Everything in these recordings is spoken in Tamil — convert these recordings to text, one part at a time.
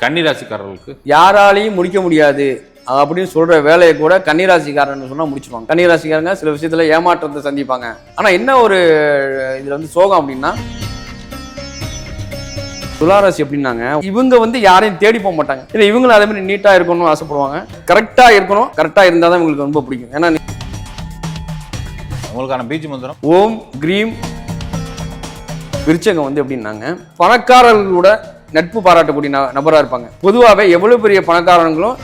கன்னி ராசிக்காரர்களுக்கு யாராலையும் முடிக்க முடியாது. அப்படின்னு சொல்ற வேலையை கூட கன்னிராசிக்காரன் சொன்னா முடிச்சிருவாங்க. கன்னிராசிக்காரங்க சில விஷயத்துல ஏமாற்றத்தை சந்திப்பாங்க. ஆனா என்ன ஒரு இதுல வந்து சோகம் அப்படின்னா துளாராசி எப்படின்னாங்க இவங்க வந்து யாரையும் தேடி போக மாட்டாங்க. இல்லை இவங்களும் அதே மாதிரி நீட்டா இருக்கணும்னு ஆசைப்படுவாங்க. கரெக்டா இருக்கணும் கரெக்டா இருந்தால் தான் இவங்களுக்கு ரொம்ப பிடிக்கும். ஏன்னா உங்களுக்கான பீச் மந்திரம்? ஓம் கிரீம் விருச்சகம் வந்து எப்படின்னாங்க பணக்காரர்களோட நட்பு பாராட்டக்கூடிய நபராக நபரா இருப்பாங்க. பொதுவாகவே எவ்வளவு பெரிய பணக்காரங்களும்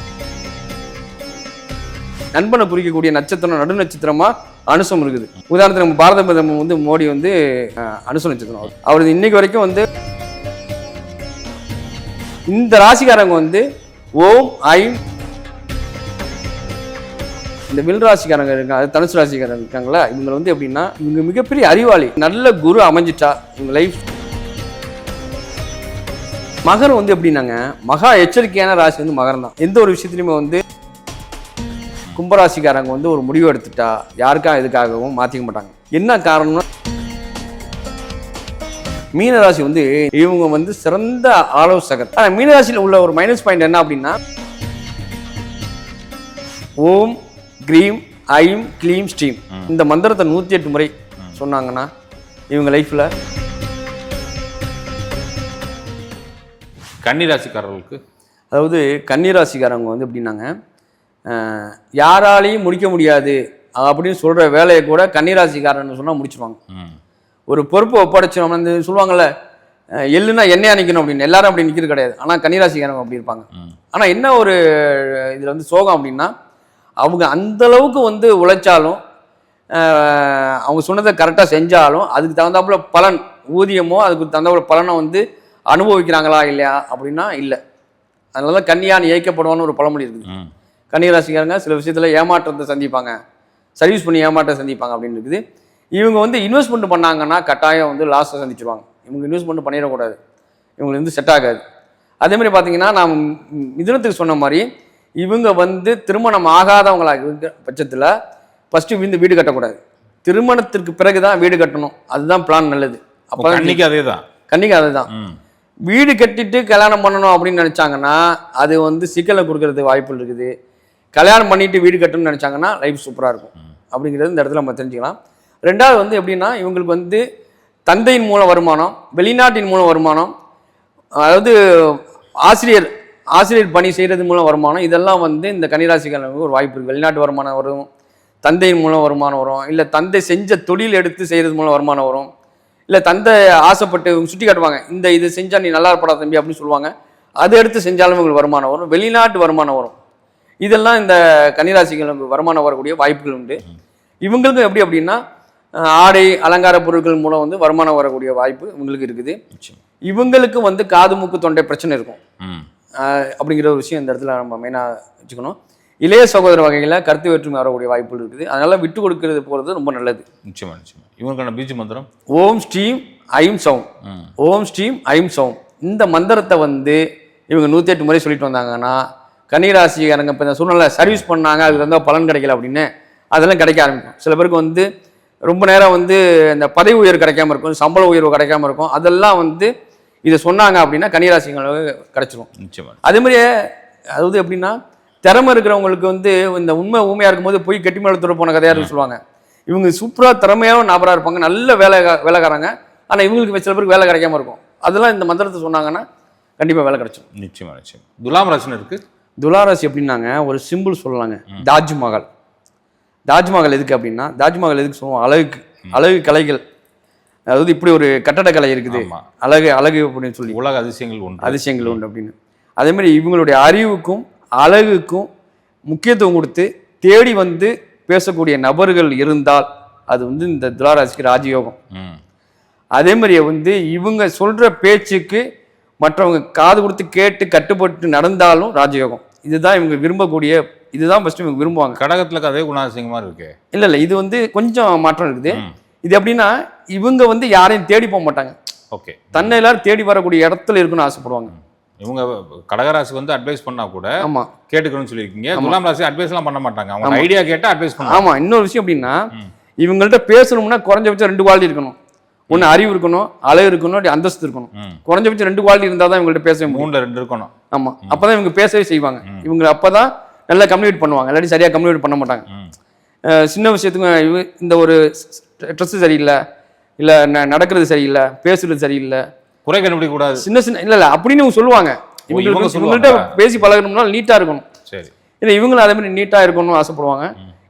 நண்பனை குறிக்கக்கூடிய நட்சத்திரம் நடு நட்சத்திரமா அனுசம் இருக்குது. உதாரணத்துக்கு நம்ம பாரத பிரதமர் வந்து மோடி வந்து அனுசம் அனுச நட்சத்திரம். அவர். அவர் இன்னைக்கு வரைக்கும் வந்து இந்த ராசிக்காரங்க வந்து ஓம் ஐம் இந்த வில் ராசிக்காரங்க இருக்காங்க தனுசு ராசிக்காரங்க இருக்காங்களா? இவங்க வந்து எப்படின்னா இவங்க மிகப்பெரிய அறிவாளி. நல்ல குரு அமைஞ்சிட்டா இவங்க லைஃப் மகரம் வந்து எப்படின்னாங்க மகா எச்சரிக்கையான ராசி வந்து மகரம் தான் எந்த ஒரு விஷயத்துலையுமே வந்து கும்பராசிக்காரங்க வந்து ஒரு முடிவு எடுத்துட்டா யாருக்கா இதுக்காகவும் மாற்றிக்க மாட்டாங்க. என்ன காரணம்னா மீனராசி வந்து இவங்க வந்து சிறந்த ஆலோசகர். ஆனால் மீனராசியில் உள்ள ஒரு மைனஸ் பாயிண்ட் என்ன அப்படின்னா ஓம் கிரீம் ஐம் கிளீம் ஸ்டீம் இந்த மந்திரத்தை நூற்றி எட்டு முறை சொன்னாங்கன்னா இவங்க லைஃப்பில் கன்னி ராசிக்காரர்களுக்கு அதாவது கன்னிராசிக்காரங்க வந்து எப்படின்னாங்க யாராலையும் முடிக்க முடியாது அப்படின்னு சொல்கிற வேலையை கூட கன்னிராசிக்காரன்னு சொன்னால் முடிச்சிருவாங்க. ஒரு பொறுப்பை ஒப்படைச்சோம் வந்து சொல்லுவாங்கல்ல அஹ், எள்ளுனா எண்ணெயா நிற்கணும் அப்படின்னு. எல்லாரும் அப்படி நிற்கிறது கிடையாது. ஆனால் கன்னிராசிக்காரங்க அப்படி இருப்பாங்க. ஆனால் என்ன ஒரு இதில் வந்து சோகம் அப்படின்னா அவங்க அந்த அளவுக்கு வந்து உழைச்சாலும் அவங்க சொன்னதை கரெக்டாக செஞ்சாலும் அதுக்கு தகுந்தாப்புல பலன் ஊதியமோ அதுக்கு தகுந்தாப்புல பலனை வந்து அனுபவிக்கிறாங்களா இல்லையா அப்படின்னா இல்லை. அதனால தான் கன்னியான் இயக்கப்படுவான்னு ஒரு பழமொழி இருக்குது. கன்னிராசிக்காரங்க சில விஷயத்தில் ஏமாற்றத்தை சந்திப்பாங்க. சர்வீஸ் பண்ணி ஏமாற்றம் சந்திப்பாங்க அப்படின்னு இருக்குது. இவங்க வந்து இன்வெஸ்ட்மெண்ட் பண்ணாங்கன்னா கட்டாயம் வந்து லாஸை சந்திச்சிருவாங்க. இவங்க இன்வெஸ்ட்மெண்ட் பண்ணிடக்கூடாது. இவங்களுக்கு வந்து செட் ஆகாது. அதே மாதிரி பார்த்தீங்கன்னா நான் ம், மிதுனத்துக்கு சொன்ன மாதிரி இவங்க வந்து திருமணம் ஆகாதவங்களாக பட்சத்தில் ஃபஸ்ட்டு வந்து வீடு கட்டக்கூடாது. திருமணத்திற்கு பிறகு தான் வீடு கட்டணும். அதுதான் பிளான் நல்லது. அப்போ கன்னிக்கு அதே தான் கன்னிக்கு அதுதான். ம். வீடு கட்டிட்டு கல்யாணம் பண்ணணும் அப்படின்னு நினச்சாங்கன்னா அது வந்து சிக்கலை கொடுக்கறது வாய்ப்புகள் இருக்குது. கல்யாணம் பண்ணிட்டு வீடு கட்டணும்னு நினச்சாங்கன்னா லைஃப் சூப்பராக இருக்கும். அப்படிங்கிறது இந்த இடத்துல நம்ம தெரிஞ்சுக்கலாம். ரெண்டாவது வந்து எப்படின்னா இவங்களுக்கு வந்து தந்தையின் மூலம் வருமானம் வெளிநாட்டின் மூலம் வருமானம் அதாவது ஆசிரியர் ஆசிரியர் பணி செய்கிறது மூலம் வருமானம் இதெல்லாம் வந்து இந்த கன்னிராசிக்காரங்களுக்கு ஒரு வாய்ப்பு இருக்குது வெளிநாட்டு வருமானம் வரும் தந்தையின் மூலம் வருமானம் வரும் இல்லை தந்தை செஞ்ச தொழில் எடுத்து செய்கிறது மூலம் வருமானம் வரும். இல்லை தந்தை ஆசைப்பட்டு சுட்டி காட்டுவாங்க. இந்த இது செஞ்சால் நீ நல்லா இருப்படா தம்பி அப்படின்னு சொல்லுவாங்க. அதை எடுத்து செஞ்சாலும் இவங்களுக்கு வருமானம் வரும். வெளிநாட்டு வருமானம் வரும். இதெல்லாம் இந்த கன்னிராசிகளுக்கு வருமானம் வரக்கூடிய வாய்ப்புகள் உண்டு. இவங்களுக்கும் எப்படி அப்படின்னா ஆடை அலங்கார பொருட்கள் மூலம் வந்து வருமானம் வரக்கூடிய வாய்ப்பு இவங்களுக்கு இருக்குது. நிச்சயம். இவங்களுக்கு வந்து காது மூக்கு தொண்டை பிரச்சனை இருக்கும். அப்படிங்கிற ஒரு விஷயம் இந்த இடத்துல நம்ம மெயினாக வச்சுக்கணும். இளைய சகோதர வகையில் கருத்து வேற்றுமை வரக்கூடிய வாய்ப்புகள் இருக்குது. அதனால விட்டு கொடுக்கறது போகிறது ரொம்ப நல்லது. நிச்சயமா நிச்சயமா. இவங்களுக்கான பீச் மந்திரம்? ஓம் ஸ்ரீம் ஐம் சௌம். ஓம் ஸ்ரீம் ஐம் சௌம். இந்த மந்திரத்தை வந்து இவங்க நூற்றி எட்டு முறை சொல்லிட்டு வந்தாங்கன்னா கன்னிராசிக்காரங்க இப்போ இந்த சூழ்நிலை சர்வீஸ் பண்ணாங்க அதுக்கு தகுந்த பலன் கிடைக்கல அப்படின்னு அதெல்லாம் கிடைக்க ஆரம்பிக்கும். சில பேருக்கு வந்து ரொம்ப நேரம் வந்து இந்த பதவி உயர்வு கிடைக்காம இருக்கும் சம்பள உயர்வு கிடைக்காம இருக்கும். அதெல்லாம் வந்து இதை சொன்னாங்க அப்படின்னா கன்னிராசிங்களுக்கு கிடைச்சிரும். நிச்சயமா. அதே மாதிரியே அதாவது எப்படின்னா திறமை இருக்கிறவங்களுக்கு வந்து இந்த உண்மை ஊமையாக இருக்கும்போது போய் கெட்டி மேலே துற போன கதையாக சொல்லுவாங்க. இவங்க சூப்பராக திறமையான நபராக இருப்பாங்க. நல்ல வேலை வேலைக்காரங்க. ஆனால் இவங்களுக்கு சில பேருக்கு வேலை கிடைக்காம இருக்கும். அதெல்லாம் இந்த மந்திரத்தை சொன்னாங்கன்னா கண்டிப்பாக வேலை கிடைச்சிடும் நிச்சயமா நிச்சயம். துலாம் ராசினருக்கு துளாராசி எப்படின்னாங்க ஒரு சிம்பிள் சொல்லலாங்க. தாஜ்மஹால். தாஜ்மஹால் எதுக்கு அப்படின்னா தாஜ்மஹால் எதுக்கு சொல்லுவோம்? அழகுக்கு. அழகு கலைகள். அதாவது இப்படி ஒரு கட்டடக்கலை இருக்குது. அழகு அழகு அப்படின்னு சொல்லி. உலக அதிசயங்கள் ஒன்று. அதிசயங்கள் உண்டு அப்படின்னு. அதே மாதிரி இவங்களுடைய அறிவுக்கும் அழகுக்கும் முக்கியத்துவம் கொடுத்து தேடி வந்து பேசக்கூடிய நபர்கள் இருந்தால் அது வந்து இந்த துளாராசிக்கு ராஜயோகம். அதே மாதிரியே வந்து இவங்க சொல்ற பேச்சுக்கு மற்றவங்க காது கொடுத்து கேட்டு கட்டுப்பட்டு நடந்தாலும் ராஜயோகம். இதுதான் இவங்க விரும்பக்கூடிய இதுதான் ஃபர்ஸ்ட் இவங்க விரும்புவாங்க. கடகத்துல அதே குணாதிசயமா இருக்கு. இல்லை இல்லை இது வந்து கொஞ்சம் மாற்றம் இருக்குது. இது எப்படின்னா இவங்க வந்து யாரையும் தேடி போக மாட்டாங்க. ஓகே. தன்னை எல்லாரும் தேடி வரக்கூடிய இடத்துல இருக்குன்னு ஆசைப்படுவாங்க. இவங்க கடகராசி வந்து அட்வைஸ் பண்ணா கூட ஆமா. கேட்டுக்கணும்னு சொல்லியிருக்கீங்க. துலாம் ராசி அட்வைஸ் எல்லாம் பண்ண மாட்டாங்க. அவங்க ஐடியா கேட்டா அட்வைஸ் பண்ணுவாங்க. ஆமா. இன்னொரு விஷயம் எப்படின்னா ம். இவங்கள்ட்ட பேசணும்னா குறைஞ்சபட்சம் ரெண்டு குவாலிட்டி இருக்கணும். ஒன்று அறிவு இருக்கணும் அழகு இருக்கணும் அப்படி அந்தஸ்து இருக்கணும். குறைஞ்சபட்சம் ரெண்டு குவாலிட்டி இருந்தால் தான் இவங்கள்ட்ட பேச மூணுல ரெண்டு இருக்கணும். ஆமா. அப்பதான் இவங்க பேசவே செய்வாங்க. இவங்க அப்பதான் நல்லா கம்யூனிகேட் பண்ணுவாங்க. இல்லாட்டி சரியா கம்யூனிகேட் பண்ண மாட்டாங்க. சின்ன விஷயத்துக்கும் இவ இந்த ஒரு ட்ரெஸ் சரியில்லை இல்ல நடக்கிறது சரியில்லை பேசுறது சரியில்லை குறை கண்டுபிடிக்க கூடாது. சின்ன சின்ன இல்ல இல்ல அப்படின்னு சொல்லுவாங்க. இவங்கள்ட்ட பேசி பழகணும்னா நீட்டா இருக்கணும். சரி. இல்லை இவங்களும் அதே மாதிரி நீட்டா இருக்கணும்னு ஆசைப்படுவாங்க.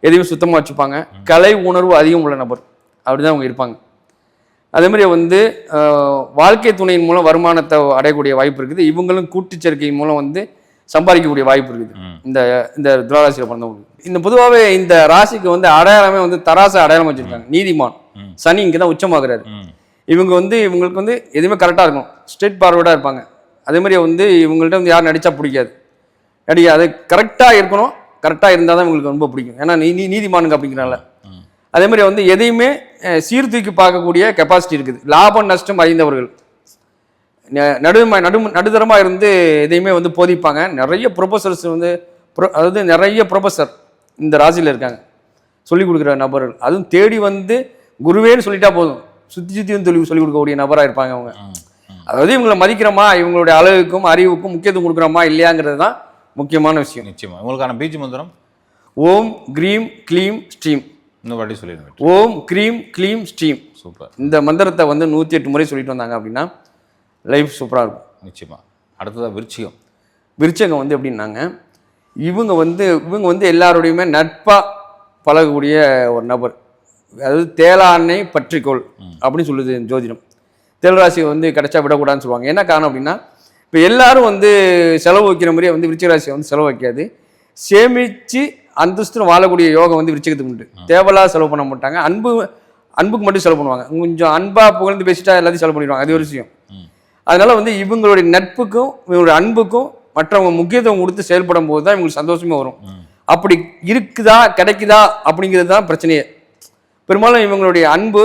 எதையும் சுத்தமா வச்சுப்பாங்க. கலை உணர்வு அதிகம் உள்ள நபர். அப்படிதான் அவங்க இருப்பாங்க. அதே மாதிரி வந்து வாழ்க்கை துணையின் மூலம் வருமானத்தை அடையக்கூடிய வாய்ப்பு இருக்குது. இவங்களும் கூட்டுச் சேர்க்கையின் மூலம் வந்து சம்பாதிக்கக்கூடிய வாய்ப்பு இருக்குது. இந்த இந்த துராராசியில் பிறந்தவங்களுக்கு. இந்த பொதுவாகவே இந்த ராசிக்கு வந்து அடையாளமே வந்து தராசை அடையாளம் வச்சிருக்காங்க. நீதிமான். சனி இங்கே தான் உச்சமாகிறாரு இவங்க வந்து இவங்களுக்கு வந்து எதுவுமே கரெக்டாக இருக்கும். ஸ்ட்ரெயிட் ஃபார்வர்டாக இருப்பாங்க. அதே மாதிரி வந்து இவங்கள்ட்ட வந்து யார் நடிச்சா பிடிக்காது. நடிக்க அது கரெக்டாக இருக்கணும். கரெக்டாக இருந்தால் தான் இவங்களுக்கு ரொம்ப பிடிக்கும். ஏன்னா நீ நீதிமானுங்க அப்படிங்கிறனால. அதே மாதிரி வந்து எதையுமே சீர்தூக்கி பார்க்கக்கூடிய கெப்பாசிட்டி இருக்குது. லாபம் நஷ்டம் அறிந்தவர்கள். நடு நடு நடுத்தரமாக இருந்து எதையுமே வந்து போதிப்பாங்க. நிறைய ப்ரொஃபஸர்ஸ் வந்து அதாவது நிறைய ப்ரொஃபஸர் இந்த ராசியில் இருக்காங்க. சொல்லிக் கொடுக்குற நபர்கள். அதுவும் தேடி வந்து குருவேன்னு சொல்லிட்டா போதும். சுற்றி சுற்றி வந்து சொல்லி சொல்லிக் கொடுக்கக்கூடிய நபராக இருப்பாங்க அவங்க. அதாவது இவங்களை மதிக்கிறோமா? இவங்களுடைய அழகுக்கும் அறிவுக்கும் முக்கியத்துவம் கொடுக்குறோமா? இல்லையாங்கிறது தான் முக்கியமான விஷயம். நிச்சயமா. உங்களுக்கான பீச் மந்திரம்? ஓம் க்ரீம் க்ளீம் ஸ்டீம் இன்னும் வாட்டி சொல்லிடுங்க ஓம் க்ரீம் க்ளீம் ஸ்டீம் சூப்பர். இந்த மந்திரத்தை வந்து நூற்றி எட்டு முறை சொல்லிட்டு வந்தாங்க அப்படின்னா லைஃப் சூப்பராக இருக்கும். நிச்சயமா. அடுத்ததா விருச்சிகம். விருச்சகம் வந்து எப்படின்னாங்க இவங்க வந்து இவங்க வந்து எல்லாரோடையுமே நட்பாக பழகக்கூடிய ஒரு நபர். அதாவது தேளாண்ணை பற்றிக்கோள் அப்படின்னு சொல்லுது ஜோதிடம். தேல்ராசி வந்து கிடைச்சா விடக்கூடாதுன்னு சொல்லுவாங்க. என்ன காரணம் அப்படின்னா இப்போ எல்லாரும் வந்து செலவு வைக்கிற மாதிரியே வந்து விருச்சிக ராசி வந்து செலவு வைக்காது. சேமித்து அந்தஸ்துன்னு வாழக்கூடிய யோகம் வந்து விருச்சிகத்துக்கு உண்டு. தேவையில்லாத செலவு பண்ண மாட்டாங்க. அன்பு அன்புக்கு மட்டும் செலவு பண்ணுவாங்க. கொஞ்சம் அன்பாக புகழ்ந்து பேசிட்டா எல்லாத்தையும் செலவு பண்ணிடுவாங்க. அது ஒரு விஷயம். அதனால வந்து இவங்களுடைய நட்புக்கும் இவங்களுடைய அன்புக்கும் மற்றவங்க முக்கியத்துவம் கொடுத்து செயல்படும் போது தான் இவங்களுக்கு சந்தோஷமே வரும். அப்படி இருக்குதா கிடைக்குதா அப்படிங்கிறது தான் பிரச்சனையே. பெரும்பாலும் இவங்களுடைய அன்பு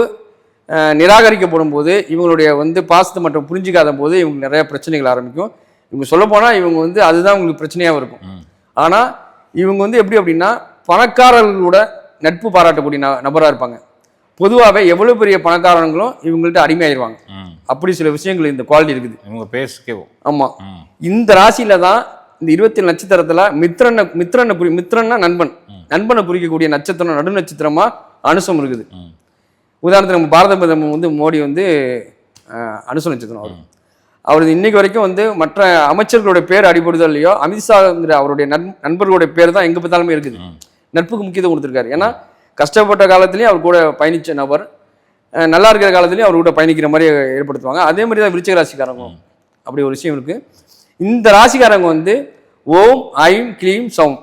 நிராகரிக்கப்படும் போது இவங்களுடைய வந்து பாசத்தை மட்டும் புரிஞ்சிக்காத போது இவங்களுக்கு நிறைய பிரச்சனைகள் ஆரம்பிக்கும். இவங்க சொல்லப்போனால் இவங்க வந்து அதுதான் உங்களுக்கு பிரச்சனையாக இருக்கும். ஆனால் இவங்க வந்து எப்படி அப்படின்னா பணக்காரர்களோட நட்பு பாராட்டக்கூடிய ந நபராக இருப்பாங்க. பொதுவாகவே எவ்வளோ பெரிய பணக்காரங்களும் இவங்கள்ட்ட அடிமையாயிருவாங்க. அப்படி சில விஷயங்கள் இந்த குவாலிட்டி இருக்குது. இவங்க பேசுக்கேவும் ஆமாம். இந்த ராசியில தான் இந்த இருபத்தி நட்சத்திரத்துல மித்ரனை மித்ரனை குறி மித்ரன்னா நண்பன். நண்பனை குறிக்கக்கூடிய நட்சத்திரம் நடு நட்சத்திரமா அனுசம் இருக்குது. உதாரணத்துக்கு நம்ம பாரத பிரதமர் வந்து மோடி வந்து அஹ், அனுச நட்சத்திரம் அவர். அவர் இன்னைக்கு வரைக்கும் வந்து மற்ற அமைச்சர்களுடைய பேர் அடிபடுதோ இல்லையோ அமித்ஷாங்கிற அவருடைய நண் நண்பர்களுடைய பேர் தான் எங்க பார்த்தாலுமே இருக்குது. நட்புக்கு முக்கியத்துவம் கொடுத்துருக்காரு. ஏன்னா கஷ்டப்பட்ட காலத்துலயும் அவர் கூட பயணிச்ச நபர் நல்லா இருக்கிற காலத்துலயும் அவர் கூட பயணிக்கிற மாதிரி ஏற்படுத்துவாங்க. அதே மாதிரி தான் விருச்சிக ராசிக்காரங்க. அப்படி ஒரு விஷயம் இருக்கு. இந்த ராசிக்காரங்க வந்து ஓம் ஐம் க்ளீம் சௌம்.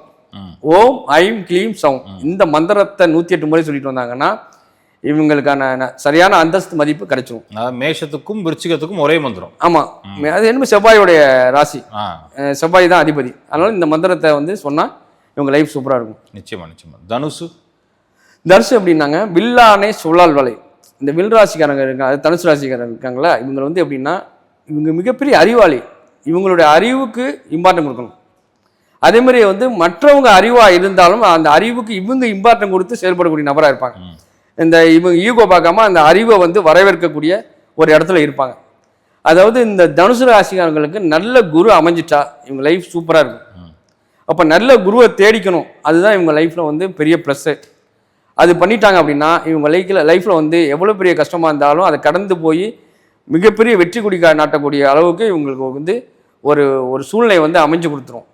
ஓம் ஐம் க்ளீம் சௌம். இந்த மந்திரத்தை நூற்றி எட்டு முறை சொல்லிட்டு வந்தாங்கன்னா இவங்களுக்கான சரியான அந்தஸ்து மதிப்பு கிடைச்சிரும். அதாவது மேஷத்துக்கும் விருச்சிகத்துக்கும் ஒரே மந்திரம். ஆமா. அது என்னமோ செவ்வாயோடைய ராசி. செவ்வாய் தான் அதிபதி. அதனால இந்த மந்திரத்தை வந்து சொன்னா இவங்க லைஃப் சூப்பரா இருக்கும். நிச்சயமா நிச்சயமா. தனுசு? தனுசு அப்படின்னாங்க வில்லானை சொல்லால் வலை. இந்த வில் ராசிக்காரங்க இருக்காங்க அது தனுசு ராசிக்காரங்க இருக்காங்களா இவங்க வந்து எப்படின்னா இவங்க மிகப்பெரிய அறிவாளி. இவங்களுடைய அறிவுக்கு இம்பார்ட்டன் கொடுக்கணும். அதே மாதிரி வந்து மற்றவங்க அறிவா இருந்தாலும் அந்த அறிவுக்கு இவங்க இம்பார்ட்டன் கொடுத்து செயல்படக்கூடிய நபரா இருப்பாங்க. இந்த இவங்க ஈகோ பார்க்காம அந்த அறிவை வந்து வரவேற்கக்கூடிய ஒரு இடத்துல இருப்பாங்க. அதாவது இந்த தனுசு ராசிக்காரங்களுக்கு நல்ல குரு அமைஞ்சிட்டா இவங்க லைஃப் சூப்பரா இருக்கும். அப்போ நல்ல குருவை தேடிக்கணும். அதுதான் இவங்க லைஃப்பில் வந்து பெரிய ப்ளஸ்ஸு அது பண்ணிட்டாங்க அப்படின்னா இவங்க லைஃப்பில் லைஃப்பில் வந்து எவ்வளோ பெரிய கஷ்டமாக இருந்தாலும் அதை கடந்து போய் மிகப்பெரிய வெற்றி கொடி கா- நாட்டக்கூடிய அளவுக்கு இவங்களுக்கு வந்து ஒரு ஒரு சூழ்நிலை வந்து அமைஞ்சு கொடுத்துரும்.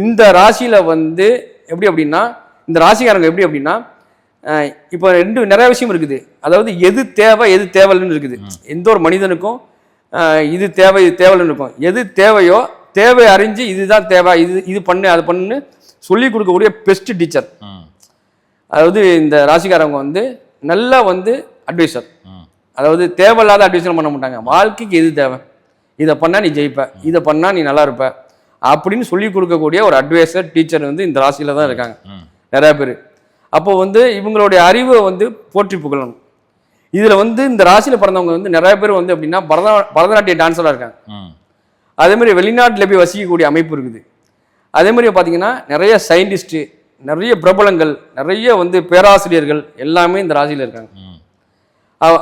இந்த ராசியில் வந்து எப்படி அப்படின்னா இந்த ராசிக்காரங்க எப்படி அப்படின்னா இப்போ ரெண்டு நிறைய விஷயம் இருக்குது. அதாவது எது தேவை எது தேவைன்னு இருக்குது. எந்த ஒரு மனிதனுக்கும் இது தேவை இது தேவைன்னு இருக்கும். எது தேவையோ தேவை அறிஞ்சு இதுதான் தேவை இது இது பண்ணு அது பண்ணுன்னு சொல்லி கொடுக்கக்கூடிய பெஸ்ட் டீச்சர். அதாவது இந்த ராசிக்காரங்க வந்து நல்லா வந்து அட்வைசர். அதாவது தேவையில்லாத அட்வைசர் பண்ண மாட்டாங்க. வாழ்க்கைக்கு எது தேவை? இதை பண்ணால் நீ ஜெயிப்ப. இதை பண்ணால் நீ நல்லா இருப்ப. அப்படின்னு சொல்லி கொடுக்கக்கூடிய ஒரு அட்வைசர் டீச்சர் வந்து இந்த ராசியில தான் இருக்காங்க. நிறைய பேர். அப்போ வந்து இவங்களுடைய அறிவை வந்து போற்றி புகழணும். இதில் வந்து இந்த ராசியில் பிறந்தவங்க வந்து நிறைய பேர் வந்து எப்படின்னா பரத பரதநாட்டிய டான்ஸராக இருக்காங்க. அதே மாதிரி வெளிநாட்டில் போய் வசிக்கக்கூடிய அமைப்பு இருக்குது. அதே மாதிரி பார்த்தீங்கன்னா நிறைய சயின்டிஸ்ட்டு நிறைய பிரபலங்கள் நிறைய வந்து பேராசிரியர்கள் எல்லாமே இந்த ராசியில் இருக்காங்க.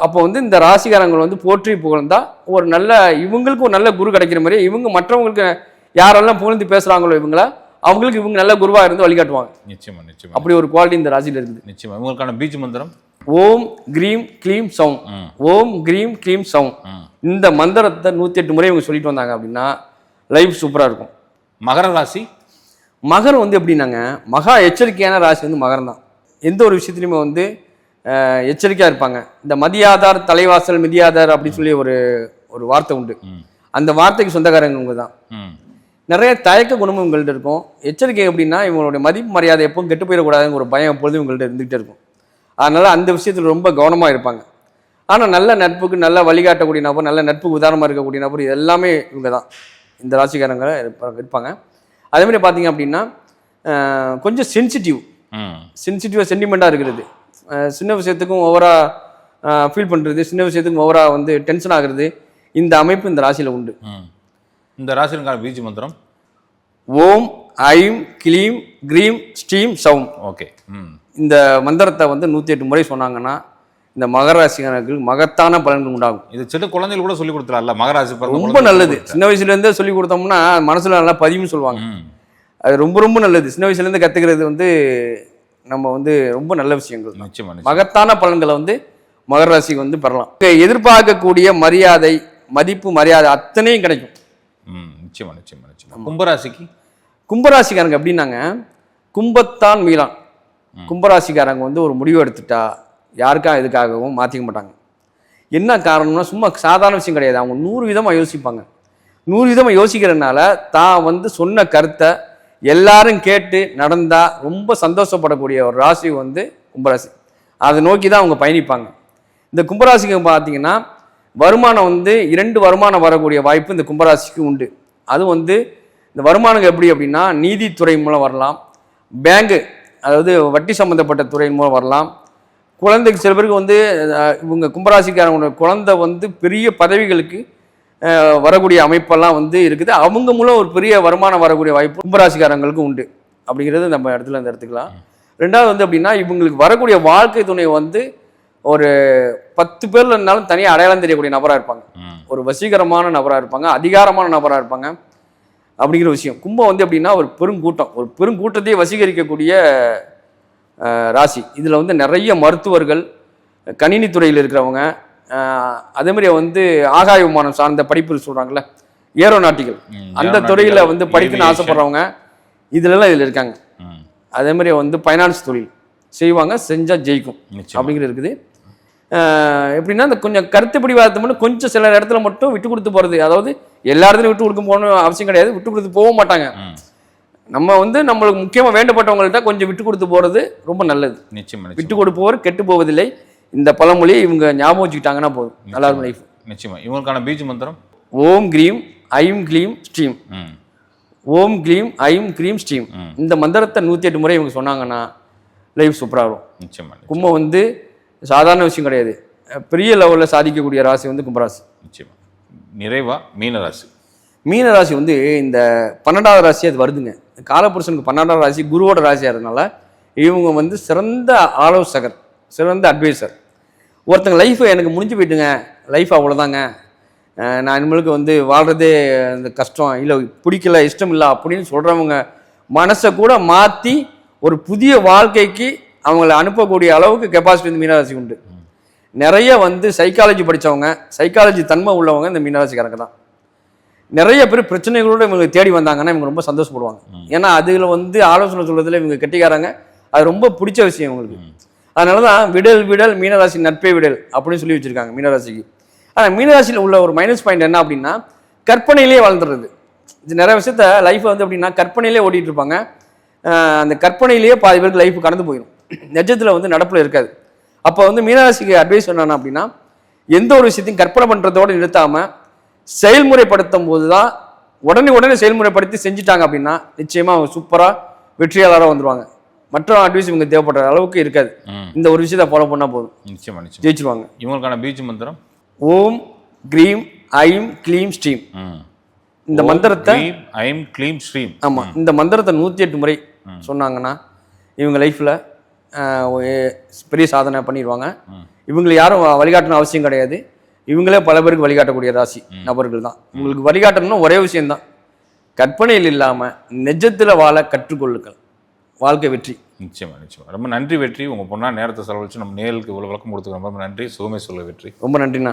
அப்போ வந்து இந்த ராசிக்காரங்கள் வந்து போற்றி புகழ்ந்தா ஒரு நல்ல இவங்களுக்கு ஒரு நல்ல குரு கிடைக்கிற மாதிரி இவங்க மற்றவங்களுக்கு யாரெல்லாம் புகழ்ந்து பேசுறாங்களோ இவங்கள அவங்களுக்கு இவங்க நல்ல குருவா இருந்து வழிகாட்டுவாங்க. நிச்சயமா நிச்சயமா. அப்படி ஒரு குவாலிட்டி இந்த ராசியில இருக்குது. நிச்சயமா. இவங்களுக்கான பீஜ் மந்திரம்? ஓம் கிரீம் க்ளீம் ம். ஓம் கிரீம் க்ளீம் ம். இந்த மந்திரத்தை நூற்றி எட்டு முறை இவங்க சொல்லிட்டு வந்தாங்க அப்படின்னா லைஃப் சூப்பராக இருக்கும். மகர ராசி? மகரம் வந்து எப்படின்னாங்க மகா எச்சரிக்கையான ராசி வந்து மகரம் தான். எந்த ஒரு விஷயத்துலையுமே வந்து எச்சரிக்கையாக இருப்பாங்க. இந்த மதியாதார் தலைவாசல் மிதியாதார் அப்படின்னு சொல்லி ஒரு ஒரு வார்த்தை உண்டு. அந்த வார்த்தைக்கு சொந்தக்காரங்க தான். நிறைய தயக்க குணமும் இவங்கள்ட்ட இருக்கும். எச்சரிக்கை எப்படின்னா இவங்களுடைய மதிப்பு மரியாதை எப்பவும் கெட்டு போயிடக்கூடாதுங்கிற ஒரு பயம் எப்பொழுதும் இவங்கள்ட்ட இருந்துகிட்டே இருக்கும். அதனால அந்த விஷயத்தில் ரொம்ப கவனமாக இருப்பாங்க. ஆனால் நல்ல நட்புக்கு நல்ல வழிகாட்டக்கூடிய நபர் நல்ல நட்புக்கு உதாரணமாக இருக்கக்கூடிய நபர் இது எல்லாமே இவங்க தான் இந்த ராசிக்காரங்க இருப்பா- இருப்பாங்க. அதே மாதிரி பார்த்தீங்க அப்படின்னா கொஞ்சம் சென்சிட்டிவ் சென்சிட்டிவாக சென்டிமெண்ட்டாக இருக்கிறது. சின்ன விஷயத்துக்கும் ஓவராக ஃபீல் பண்ணுறது சின்ன விஷயத்துக்கும் ஓவராக வந்து டென்ஷன் ஆகுறது இந்த அமைப்பு இந்த ராசியில் உண்டு. இந்த ராசிக்கான பீஜ் மந்திரம். ஓம் ஐம் கிளீம் கிரீம் ஸ்டீம் சௌம். ஓகே. இந்த மந்திரத்தை வந்து நூற்றி எட்டு முறை சொன்னாங்கன்னா இந்த மகர ராசிக்காரர்களுக்கு மகத்தான பலன்கள் உண்டாகும். இது சின்ன குழந்தைகள் கூட சொல்லி கொடுத்துலாம்ல மகராசி ரொம்ப நல்லது. சின்ன வயசுலேருந்தே சொல்லி கொடுத்தோம்னா மனசுல நல்லா பதியும்னு சொல்லுவாங்க. அது ரொம்ப ரொம்ப நல்லது. சின்ன வயசுலேருந்து கற்றுக்கிறது வந்து நம்ம வந்து ரொம்ப நல்ல விஷயங்கள். தான் நிச்சயமா நிச்சயமா. மகத்தான பலன்களை வந்து மகர ராசிக்கு வந்து பெறலாம். எதிர்பார்க்கக்கூடிய மரியாதை மதிப்பு மரியாதை அத்தனையும் கிடைக்கும். நிச்சயமா நிச்சயமா நிச்சயமா. கும்பராசிக்கு? கும்பராசிக்காரங்க எப்படின்னாங்க கும்பத்தான் மீளான் கும்பராசிக்காரங்க வந்து ஒரு முடிவு எடுத்துட்டா யாருக்கா எதுக்காகவும் மாற்றிக்க மாட்டாங்க. என்ன காரணம்னா சும்மா சாதாரண விஷயம் கிடையாது. அவங்க நூறு விதமாக யோசிப்பாங்க. நூறு விதமாக யோசிக்கிறதுனால தான் வந்து சொன்ன கருத்தை எல்லாரும் கேட்டு நடந்தா ரொம்ப சந்தோஷப்படக்கூடிய ஒரு ராசி வந்து கும்பராசி. அதை நோக்கி தான் அவங்க பயணிப்பாங்க. இந்த கும்பராசிக்கு பார்த்தீங்கன்னா வருமானம் வந்து இரண்டு வருமானம் வரக்கூடிய வாய்ப்பு இந்த கும்பராசிக்கு உண்டு. அது வந்து இந்த வருமானங்கள் எப்படி அப்படின்னா நீதித்துறை மூலம் வரலாம். பேங்கு அதாவது வட்டி சம்மந்தப்பட்ட துறையின் மூலம் வரலாம். குழந்தைக்கு சில பேருக்கு வந்து இவங்க கும்பராசிக்காரங்களோட குழந்தை வந்து பெரிய பதவிகளுக்கு வரக்கூடிய அமைப்பெல்லாம் வந்து இருக்குது. அவங்க மூலம் ஒரு பெரிய வருமானம் வரக்கூடிய வாய்ப்பு கும்பராசிக்காரங்களுக்கு உண்டு. அப்படிங்கிறது நம்ம இடத்துல இருந்து எடுத்துக்கலாம். ரெண்டாவது வந்து அப்படின்னா இவங்களுக்கு வரக்கூடிய வாழ்க்கை துணை வந்து ஒரு பத்து பேர்ல இருந்தாலும் தனியாக அடையாளம் தெரியக்கூடிய நபராக இருப்பாங்க. ஒரு வசீகரமான நபராக இருப்பாங்க அதிகாரமான நபராக இருப்பாங்க அப்படிங்கிற விஷயம். கும்பம் வந்து எப்படின்னா ஒரு பெருங்கூட்டம். ஒரு பெருங்கூட்டத்தையே வசீகரிக்கக்கூடிய ராசி. இதில் வந்து நிறைய மருத்துவர்கள் கணினித்துறையில் இருக்கிறவங்க அஹ், அதே மாதிரி வந்து ஆகாய விமானம் சார்ந்த படிப்பு சொல்கிறாங்கல்ல ஏரோநாட்டிகள். அந்த துறையில் வந்து படிக்கணும்னு. ஆசைப்படுறவங்க இதுலலாம் இதில் இருக்காங்க. ம். அதே மாதிரி வந்து ஃபைனான்ஸ் தொழில் செய்வாங்க செஞ்சால் ஜெயிக்கும் அப்படிங்கிறது இருக்குது. எப்படின்னா இந்த கொஞ்சம் கருத்துப்படி வாதத்தை மட்டும் கொஞ்சம் சில இடத்துல மட்டும் விட்டு கொடுத்து போகிறது அதாவது எல்லா இடத்துலையும் விட்டு கொடுக்க போகணும் அவசியம் கிடையாது. விட்டு கொடுத்து போக மாட்டாங்க. நம்ம வந்து நம்மளுக்கு முக்கியமாக வேண்டப்பட்டவங்கள்ட்ட கொஞ்சம் விட்டு கொடுத்து போகிறது ரொம்ப நல்லது. நிச்சயமா விட்டு கொடுப்பவர் கெட்டு போவதில்லை. இந்த பழமொழியை இவங்க ஞாபகம் வச்சுக்கிட்டாங்கன்னா போதும். நல்லா இருக்கும் லைஃப் நிச்சயமா. இவங்களுக்கான பீஜ் மந்திரம்? ஓம் கிரீம் ஐம் கிளீம் ஸ்டீம் ஓம் கிளீம் ஐம் கிரீம் ஸ்டீம். இந்த மந்திரத்தை நூற்றி எட்டு முறை இவங்க சொன்னாங்கன்னா லைஃப் சூப்பராக இருக்கும் நிச்சயமா நிச்சயமா, கும்பம் வந்து சாதாரண விஷயம் கிடையாது. பெரிய லெவலில் சாதிக்கக்கூடிய ராசி வந்து கும்பராசி. நிச்சயமா. நிறைவா மீன ராசி மீன ராசி வந்து இந்த பன்னெண்டாவது ராசி அது வருதுங்க. காலபுருஷனுக்கு பன்னெண்டாவது ராசி குருவோட ராசியாக இருந்தனால இவங்க வந்து சிறந்த ஆலோசகர் சிறந்த அட்வைசர் ஒருத்தங்க லைஃப் எனக்கு முடிஞ்சு போயிட்டுங்க. லைஃப் அவ்வளோதாங்க நான் இனிமேலுக்கு வந்து வாழ்கிறதே இந்த கஷ்டம். இல்லை பிடிக்கல இஷ்டம் இல்லை அப்படின்னு சொல்கிறவங்க மனசை கூட மாற்றி ஒரு புதிய வாழ்க்கைக்கு அவங்கள அனுப்பக்கூடிய அளவுக்கு கெப்பாசிட்டி வந்து மீனராசி உண்டு. நிறைய வந்து சைக்காலஜி படித்தவங்க சைக்காலஜி தன்மை உள்ளவங்க இந்த மீனராசிக்காரங்க தான். நிறைய பேர் பிரச்சனைகளோட இவங்க தேடி வந்தாங்கன்னா இவங்க ரொம்ப சந்தோஷப்படுவாங்க. ஏன்னா அதில் வந்து ஆலோசனை சொல்றதுல இவங்க கெட்டிக்காரங்க. அது ரொம்ப பிடிச்ச விஷயம் இவங்களுக்கு. அதனால தான் விடல் விடல் மீனராசி நட்பே விடல் அப்படின்னு சொல்லி வச்சிருக்காங்க மீனராசிக்கு. ஆனால் மீனராசியில் உள்ள ஒரு மைனஸ் பாயிண்ட் என்ன அப்படின்னா கற்பனையிலேயே வாழ்ந்துடுறது. இது நிறைய விஷயத்த லைஃப்பை வந்து அப்படின்னா கற்பனையிலே ஓட்டிட்டு இருப்பாங்க. அந்த கற்பனையிலேயே பாதி பேருக்கு லைஃப் கடந்து போயிடும் நிஜத்தில் வந்து நடப்பில் இருக்காது. அப்போ வந்து மீனராசிக்கு அட்வைஸ் என்னன்னா அப்படின்னா எந்த ஒரு விஷயத்தையும் கற்பனை பண்ணுறதோடு நிறுத்தாமல் செயல்முறைப்படுத்தும் போது தான் உடனே உடனே செயல்முறைப்படுத்தி செஞ்சுட்டாங்க அப்படின்னா நிச்சயமாக அவங்க சூப்பராக வெற்றியாளராக வந்துருவாங்க. மற்ற அட்வைஸ் இவங்க தேவைப்படுற அளவுக்கு இருக்காது. இந்த ஒரு விஷயத்தை ஃபாலோ பண்ணால் போதும். நிச்சயமா நிச்சயமா. ஜெயிச்சிருவாங்க. இவங்களுக்கான பீஜ் மந்திரம்? ஓம் கிரீம் ஐம் கிளீம் ஸ்டீம் ம். இந்த மந்திரத்தை ஐம் க்ளீம் ஸ்ரீம். ஆமாம் இந்த மந்திரத்தை நூற்றி எட்டு முறை சொன்னாங்கன்னா இவங்க லைஃப்பில் பெரிய சாதனை பண்ணிடுவாங்க இவங்களை யாரும் வழிகாட்டணும் அவசியம் கிடையாது. இவங்களே பல பேருக்கு வழிகாட்டக்கூடிய ராசி நபர்கள் தான். உங்களுக்கு வழிகாட்டணும்னா ஒரே விஷயம்தான் கற்பனையில் இல்லாமல் நிஜத்தில் வாழ கற்றுக்கொள்ளுங்கள். வாழ்க்கை வெற்றி. நிச்சயமா நிச்சயமா. ரொம்ப நன்றி வெற்றி. உங்க பொண்ணா நேரத்தை செலவழிச்சு நம்ம நேருக்கு இவ்வளவு விளக்கம் கொடுத்துக்க ரொம்ப நன்றி. சுகமே சொல்ல வெற்றி. ரொம்ப நன்றிண்ணா.